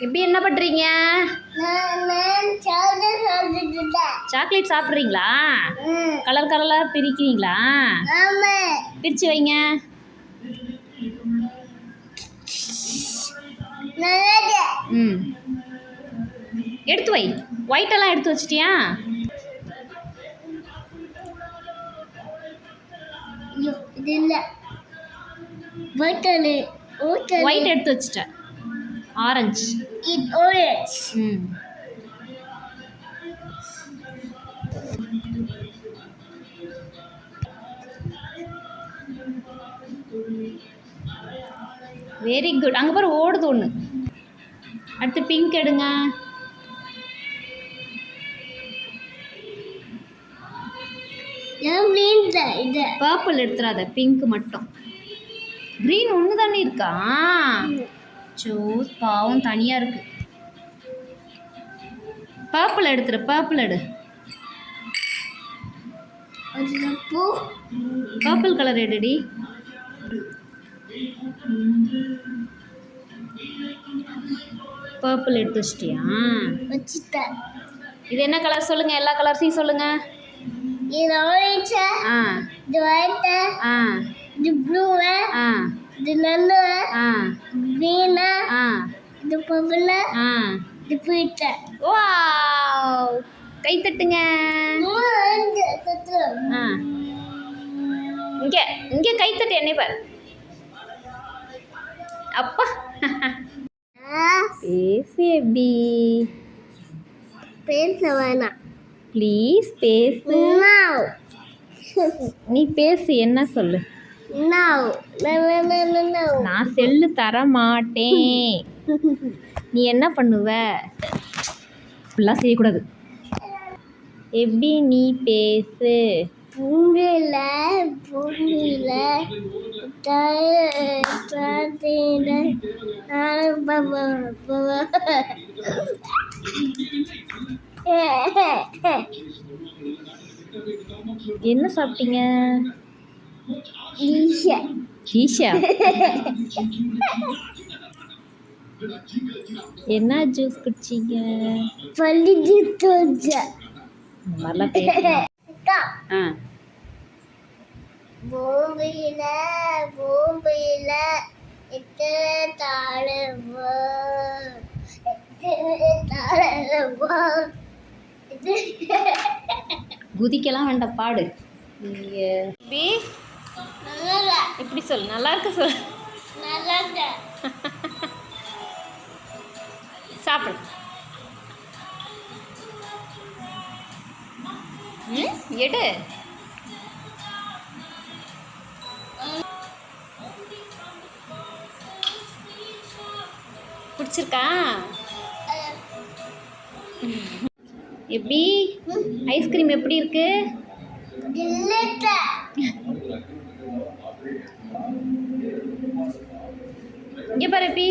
இப்படி என்ன நான் சாக்லேட் சாப்பிட்றீங்களா? கலர் கலராக பிரிக்கிறீங்களா? பிரித்து வைங்க. ம். எடுத்து வை. ஒயிட்டெல்லாம் எடுத்து வச்சிட்டியா? ஒயிட் எடுத்து வச்சிட்டேன். ஆரஞ்சு. It orange. ம். வெரி குட் அங்கே பாரு ஓடுது ஒன்று அடுத்து பிங்க் எடுங்க. பர்பிள் எடுத்துடாத பிங்க் மட்டும். க்ரீன் ஒன்று தானே இருக்கா சோ பாவம் தனியாக இருக்கு. பர்பிள் எடுத்துரு பர்பிள் எடு. Purple colour எடுடி. பர்பிள் எடுத்து வச்சிட்டியா? வச்சுட்டேன் இது என்ன கலர் சொல்லுங்க? எல்லா கலர்ஸையும் சொல்லுங்க. இது orange ஆ. இது white ஆ. இது blue ஆ. இது நல்ல ஆ. ஆ. இது purple ஆ. இது pink வாவ். கை தட்டுங்க. இங்கே இங்கே கை தட்டு என்னை பாரு. அப்பா. பேசு எப்படி பேச வேணாம். ப்ளீஸ் பேசு. நீ பேசு என்ன சொல்லு? நான் செல்லு தர மாட்டேன். நீ என்ன பண்ணுவ? இப்படிலாம் செய்யக்கூடாது. எப்படி நீ பேசு? பூமியில தாத்தில என்ன சாப்பிட்டீங்க? ஈஷா ஈஷா என்ன ஜூஸ் குடிச்சீங்க? தோஞ்ச இந்த மாதிரிலாம் பேச ஆ. பூமியில பூமியில எத்தனை தாழவோ குதிக்கலாம் வேண்டாம் பாடு. நீங்கள் எப்படி சொல் நல்லா இருக்கு சொல் நல்லா சாப்பிடு. ம் எடு. பிடிச்சிருக்கா? எப்படி? ஐஸ்கிரீம் எப்படி இருக்கு? இங்கே பாரு எப்படி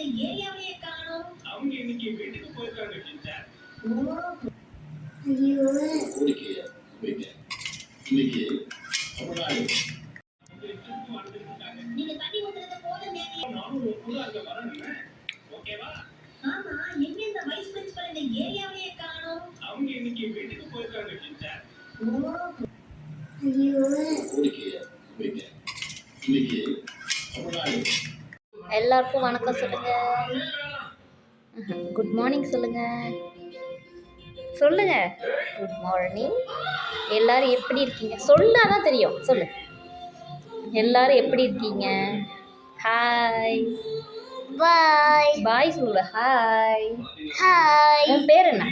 ஐயோ. ஐயோ எல்லாருக்கும் வணக்கம் சொல்லுங்க. குட் மார்னிங் சொல்லுங்க. சொல்லுங்க. குட் மார்னிங் எல்லாரும் எப்படி இருக்கீங்க? சொன்னாதான் தெரியும். சொல்லு. எல்லாரும் எப்படி இருக்கீங்க? ஹாய் பாய் பாய் சொல்லு. ஹாய் ஹாய் உன் பேர் என்ன?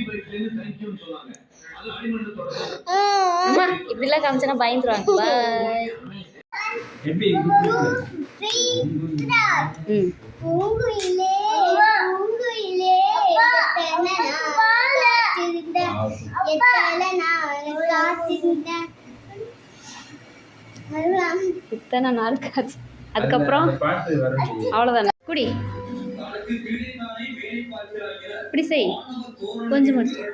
அம்மா இப்படிலாம் காமிச்சனா பயந்துருவாங்க. பாய் இத்தனை நாள் காச்சு அதுக்கப்புறம் அவ்வளோதானே குடி. இப்படி செய். கொஞ்சம் மட்டும்.